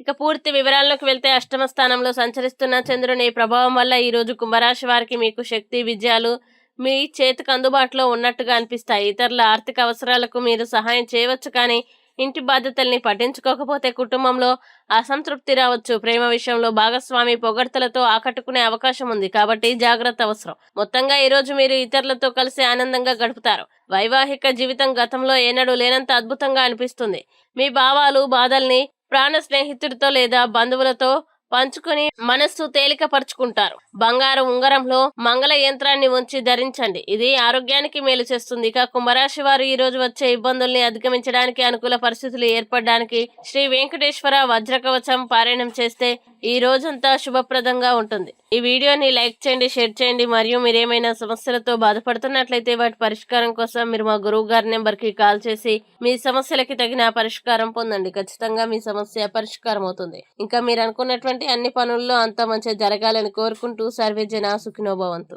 ఇక పూర్తి వివరాల్లోకి వెళ్తే అష్టమ స్థానంలో సంచరిస్తున్న చంద్రుని ప్రభావం వల్ల ఈరోజు కుంభరాశి వారికి మీకు శక్తి విజయాలు మీ చేతికి అందుబాటులో ఉన్నట్టుగా అనిపిస్తాయి. ఇతరుల ఆర్థిక అవసరాలకు మీరు సహాయం చేయవచ్చు కానీ ఇంటి బాధ్యతల్ని పట్టించుకోకపోతే కుటుంబంలో అసంతృప్తి రావచ్చు. ప్రేమ విషయంలో భాగస్వామి పొగడ్తలతో ఆకట్టుకునే అవకాశం ఉంది కాబట్టి జాగ్రత్త అవసరం. మొత్తంగా ఈరోజు మీరు ఇతరులతో కలిసి ఆనందంగా గడుపుతారు. వైవాహిక జీవితం గతంలో ఏనాడు లేనంత అద్భుతంగా అనిపిస్తుంది. మీ భావాలు బాధల్ని ప్రాణ స్నేహితుడితో లేదా బంధువులతో పంచుకుని మనస్సు తేలికపరుచుకుంటారు. బంగారు ఉంగరంలో మంగళ యంత్రాన్ని ఉంచి ధరించండి. ఇది ఆరోగ్యానికి మేలు చేస్తుంది. ఇక కుంభరాశి వారు ఈ రోజు వచ్చే ఇబ్బందుల్ని అధిగమించడానికి అనుకూల పరిస్థితులు ఏర్పడడానికి శ్రీ వెంకటేశ్వర వజ్రకవచం పారాయణం చేస్తే ఈ రోజంతా శుభప్రదంగా ఉంటుంది. ఈ వీడియోని లైక్ చేయండి షేర్ చేయండి. మరియు మీరు ఏమైనా సమస్యలతో బాధపడుతున్నట్లయితే వాటి పరిష్కారం కోసం మీరు మా గురువు గారి నెంబర్కి కాల్ చేసి మీ సమస్యలకి తగిన పరిష్కారం పొందండి. ఖచ్చితంగా మీ సమస్య పరిష్కారం అవుతుంది ఇంకా మీరు అనుకున్నటువంటి అన్ని పనుల్లో అంత మంచిగా జరగాలని కోరుకుంటూ ఉంటూ సర్వే జనా సుఖినో భవంతు.